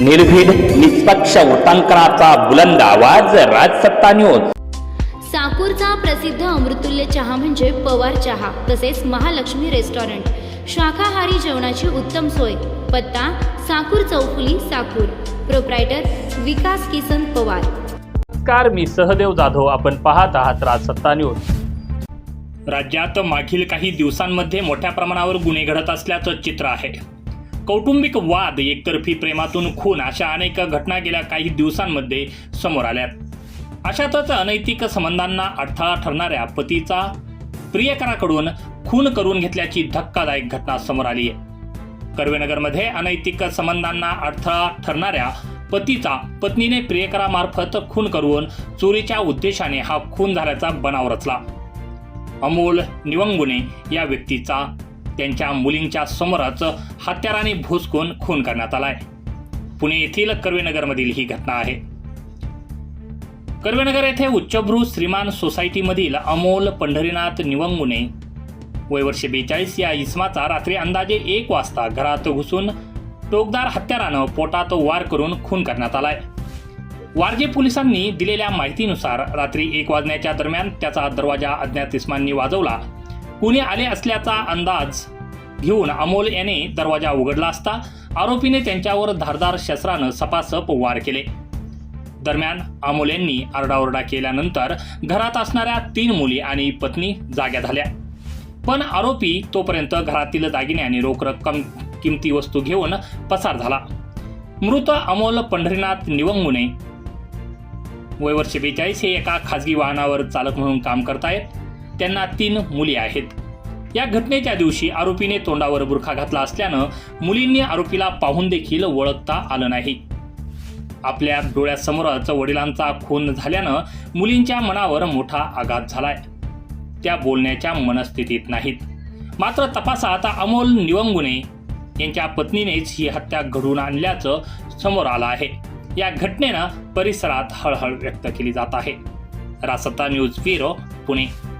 निर्भीड निष्पक्ष उटांकनाचा बुलंद आवाज राजसत्ता न्यूज साकूरचा प्रसिद्ध अमृतुल्य चहा म्हणजे पवार चहा तसेच महालक्ष्मी रेस्टॉरंट. शाकाहारी जेवणाची उत्तम सोय. पत्ता साकूर चौफुली साकूर. प्रोप्रायटर विकास किसन पवार. नमस्कार मी सहदेव जाधव. आपण पाहत आहात राजसत्ता न्यूज राज्यात मागील काही दिवसांमध्ये मोठ्या प्रमाणावर गुन्हे घडत असल्याचं चित्र आहे. कौटुंबिक वाद एकतर्फी प्रेमातून खून अशा अनेक घटना गेल्या काही दिवसांमध्ये समोर आल्यात. अशातच अनैतिक संबंधांना अडथळा ठरणाऱ्या पतीचा प्रियकराकडून खून करून घेतल्याची धक्कादायक घटना समोर आली आहे. कर्वेनगरमध्ये अनैतिक संबंधांना अडथळा ठरणाऱ्या पतीचा पत्नीने प्रियकरामार्फत खून करून चोरीच्या उद्देशाने हा खून झाल्याचा बनाव रचला. अमोल निवंगुने या व्यक्तीचा त्यांच्या मुलींच्या समोरच हत्याराने भुसकून खून करण्यात आलाय. पुणे येथील कर्वेनगरमधील ही घटना आहे. कर्वेनगर येथे उच्चभ्रू श्रीमान सोसायटीमधील अमोल पंढरीनाथ निवंगुने वयवर्षे बेचाळीस या इसमाचा रात्री अंदाजे एक वाजता घरात घुसून टोकदार हत्यारानं पोटात वार करून खून करण्यात आलाय. वारजे पोलिसांनी दिलेल्या माहितीनुसार रात्री एक वाजण्याच्या दरम्यान त्याचा दरवाजा अज्ञात इस्मांनी वाजवला कुणी आले असल्याचा अंदाज घेऊन अमोल याने दरवाजा उघडला असता आरोपीने त्यांच्यावर धारदार शस्त्रानं सपासप वार केले. दरम्यान अमोल यांनी आरडाओरडा केल्यानंतर घरात असणाऱ्या तीन मुली आणि पत्नी जाग्या झाल्या. पण आरोपी तोपर्यंत घरातील दागिने आणि रोख रक्कम किमती वस्तू घेऊन पसार झाला. मृत अमोल पंढरीनाथ निवंगुने वय वर्षे बेचाळीस हे एका खासगी वाहनावर चालक म्हणून काम करतायत. त्यांना तीन मुली आहेत. या घटनेच्या दिवशी आरोपीने तोंडावर बुरखा घातला असल्यानं मुलींनी आरोपीला पाहून देखील ओळखता आलं नाही. आपल्या डोळ्यासमोरच वडिलांचा खून झाल्यानं मुलींच्या मनावर मोठा आघात झालाय. त्या बोलण्याच्या मनस्थितीत नाहीत. मात्र तपासात अमोल निवंगुने यांच्या पत्नीनेच ही हत्या घडवून आणल्याचं समोर आलं आहे. या घटनेनं परिसरात हळहळ व्यक्त केली जात आहे. रासत्ता न्यूज ब्युरो पुणे.